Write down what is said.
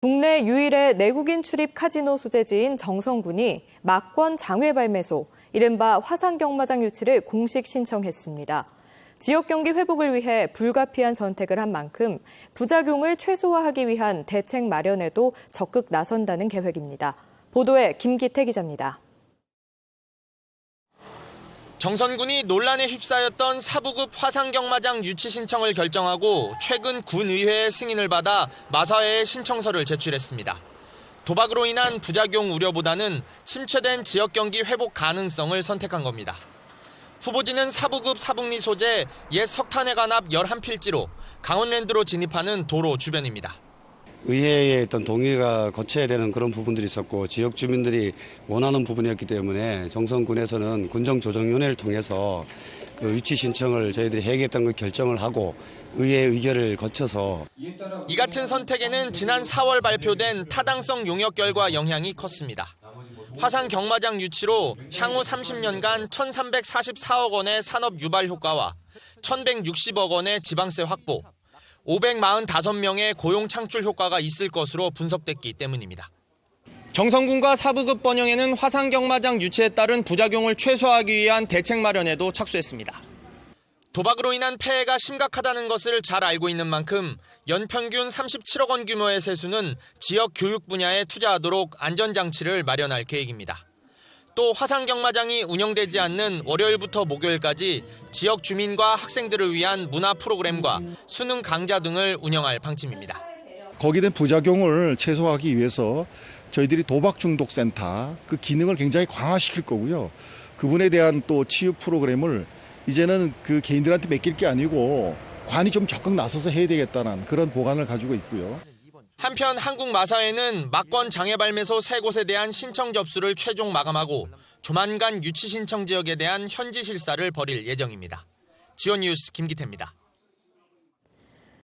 국내 유일의 내국인 출입 카지노 소재지인 정성군이 막권 장외 발매소, 이른바 화상경마장 유치를 공식 신청했습니다. 지역 경기 회복을 위해 불가피한 선택을 한 만큼 부작용을 최소화하기 위한 대책 마련에도 적극 나선다는 계획입니다. 보도에 김기태 기자입니다. 정선군이 논란에 휩싸였던 사부급 화상경마장 유치 신청을 결정하고 최근 군의회의 승인을 받아 마사회에 신청서를 제출했습니다. 도박으로 인한 부작용 우려보다는 침체된 지역 경기 회복 가능성을 선택한 겁니다. 후보지는 사부급 사북리 소재 옛 석탄에 관합 11필지로 강원랜드로 진입하는 도로 주변입니다. 의회의 어떤 동의가 거쳐야 되는 그런 부분들이 있었고 지역 주민들이 원하는 부분이었기 때문에 정선군에서는 군정조정위원회를 통해서 그 유치 신청을 저희들이 해야겠다는 걸 결정을 하고 의회 의결을 거쳐서 이 같은 선택에는 지난 4월 발표된 타당성 용역 결과 영향이 컸습니다. 화상 경마장 유치로 향후 30년간 1,344억 원의 산업 유발 효과와 1,160억 원의 지방세 확보, 545명의 고용 창출 효과가 있을 것으로 분석됐기 때문입니다. 정성군과 사부급 번영에는 화상 경마장 유치에 따른 부작용을 최소화하기 위한 대책 마련에도 착수했습니다. 도박으로 인한 폐해가 심각하다는 것을 잘 알고 있는 만큼 연평균 37억 원 규모의 세수는 지역 교육 분야에 투자하도록 안전장치를 마련할 계획입니다. 또 화상 경마장이 운영되지 않는 월요일부터 목요일까지 지역 주민과 학생들을 위한 문화 프로그램과 수능 강좌 등을 운영할 방침입니다. 거기에 부작용을 최소화하기 위해서 저희들이 도박 중독 센터 그 기능을 굉장히 강화시킬 거고요. 그분에 대한 또 치유 프로그램을 이제는 그 개인들한테 맡길 게 아니고 관이 좀 적극 나서서 해야 되겠다는 그런 보관을 가지고 있고요. 한편 한국 마사회는 막권 장애 발매소 세 곳에 대한 신청 접수를 최종 마감하고 조만간 유치 신청 지역에 대한 현지 실사를 벌일 예정입니다. 지원 뉴스 김기태입니다.